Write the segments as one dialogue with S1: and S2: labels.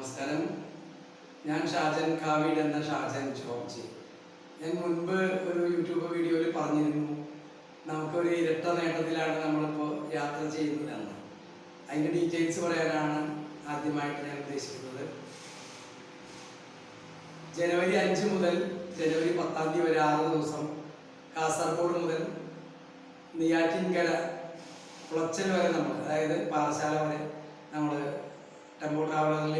S1: നമസ്കാരം. ഞാൻ ഷാജൻ കാവീഡ് എന്ന ഷാജൻ ജോർജ് ഞാൻ മുൻപ് ഒരു യൂട്യൂബ് വീഡിയോയിൽ പറഞ്ഞിരുന്നു നമുക്കൊരു ഇരട്ട നേട്ടത്തിലാണ് നമ്മളിപ്പോൾ യാത്ര ചെയ്യുന്നതെന്ന്. അതിന്റെ ഡീറ്റെയിൽസ് പറയാനാണ് ആദ്യമായിട്ട് ഞാൻ ഉദ്ദേശിക്കുന്നത്. ജനുവരി അഞ്ച് മുതൽ ജനുവരി പത്താം തീയതി വരെ ആറ് ദിവസം കാസർഗോഡ് മുതൽ നെയ്യാറ്റിൻകര കുളച്ചൽ വരെ നമ്മൾ അതായത് പാറശാല വരെ നമ്മൾ ടെമ്പോ ട്രാവലറിൽ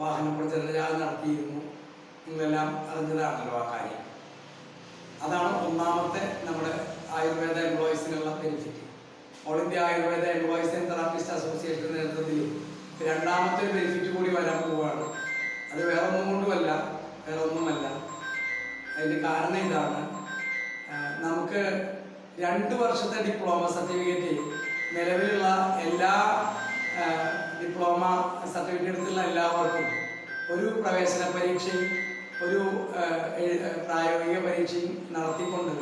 S1: വാഹന പ്രചരണ നടത്തിയിരുന്നു. നിങ്ങളെല്ലാം അറിഞ്ഞതാണല്ലോ ആ കാര്യം. അതാണ് ഒന്നാമത്തെ നമ്മുടെ Ayurveda എംപ്ലോയീസിനുള്ള benefit all India Ayurveda employees and therapist അസോസിയേഷന്റെ നേതൃത്വത്തിൽ രണ്ടാമത്തെ ഒരു ബെനിഫിറ്റ് കൂടി വരാൻ പോവുകയാണ് അത് വേറെ ഒന്നും കൊണ്ടുമല്ല വേറെ ഒന്നുമല്ല. അതിന്റെ കാരണം ഇതാണ് നമുക്ക് രണ്ട് വർഷത്തെ ഡിപ്ലോമ സർട്ടിഫിക്കറ്റ് നിലവിലുള്ള എല്ലാ സർട്ടിഫിക്കറ്റ് അടുത്തുള്ള എല്ലാവർക്കും ഒരു പ്രവേശന പരീക്ഷയും ഒരു പ്രായോഗിക പരീക്ഷയും നടത്തിക്കൊണ്ട്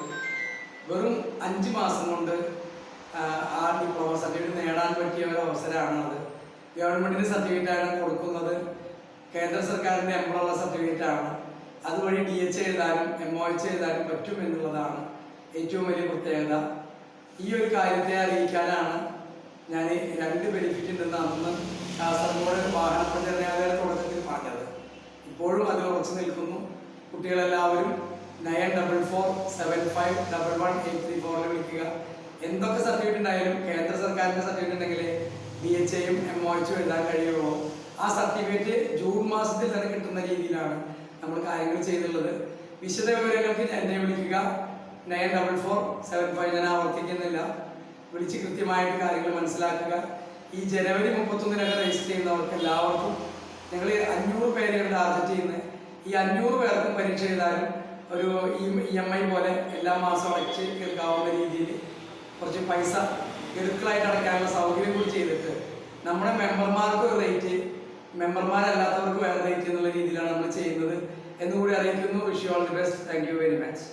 S1: വെറും അഞ്ച് മാസം കൊണ്ട് ആ, ഡിപ്ലോമ സർട്ടിഫിക്കറ്റ് നേടാൻ പറ്റിയ ഒരു അവസരമാണത്. ഗവൺമെന്റിന് സർട്ടിഫിക്കറ്റാണ് കൊടുക്കുന്നത്. കേന്ദ്ര സർക്കാരിന്റെ എംപ്ലോള്ള സർട്ടിഫിക്കറ്റാണ്. അതുവഴി ഡി എച്ച് എഴുതാനും എം ഒ എച്ച് എഴുതാനും പറ്റും എന്നുള്ളതാണ് ഏറ്റവും വലിയ പ്രത്യേകത. ഈ ഒരു കാര്യത്തെ അറിയിക്കാനാണ് ഞാൻ രണ്ട് ബെനിഫിറ്റ് ഉണ്ടെന്ന് അന്ന് പ്രചരണാലയ തുടക്കത്തിൽ പറഞ്ഞത്. ഇപ്പോഴും അത് ഉറച്ചു നിൽക്കുന്നു. കുട്ടികളെല്ലാവരും nine double four seven five double one eight three ഫോറിൽ വിളിക്കുക. എന്തൊക്കെ സർട്ടിഫിക്കറ്റ് ഉണ്ടായാലും കേന്ദ്ര സർക്കാരിന്റെ സർട്ടിഫിക്കറ്റ് ഉണ്ടെങ്കിൽ ബി എച്ച് എയും എം ഒ എച്ചും എഴുതാൻ കഴിയുള്ളൂ. ആ സർട്ടിഫിക്കറ്റ് ജൂൺ മാസത്തിൽ തന്നെ കിട്ടുന്ന രീതിയിലാണ് നമ്മൾ കാര്യങ്ങൾ ചെയ്തിട്ടുള്ളത് വിശദ വിവരങ്ങൾക്ക് എന്നെ വിളിക്കുക. Nine double four seven five ഞാൻ ആവർത്തിക്കുന്നില്ല. വിളിച്ച് കൃത്യമായിട്ട് കാര്യങ്ങൾ മനസ്സിലാക്കുക. ഈ ജനുവരി മുപ്പത്തൊന്നിനൊക്കെ രജിസ്റ്റർ ചെയ്യുന്നവർക്ക് എല്ലാവർക്കും ഞങ്ങൾ അഞ്ഞൂറ് പേരെയാണ് ടാർഗറ്റ് ചെയ്യുന്നത്. ഈ അഞ്ഞൂറ് പേർക്കും പരീക്ഷ എഴുതാനും ഒരു ഇ എം ഐ പോലെ എല്ലാ മാസവും അടച്ച് കേൾക്കാവുന്ന രീതിയിൽ കുറച്ച് പൈസ ഗഡുക്കളായിട്ട് അടയ്ക്കാനുള്ള സൗകര്യം കൂടി ചെയ്തിട്ട് നമ്മുടെ മെമ്പർമാർക്ക് ഒരു റേറ്റ് മെമ്പർമാരല്ലാത്തവർക്ക് വേറെ റേറ്റ് എന്നുള്ള രീതിയിലാണ് നമ്മൾ ചെയ്യുന്നത്. എന്നുകൂടി അറിയിക്കുന്നു. Wish you all the best thank you very much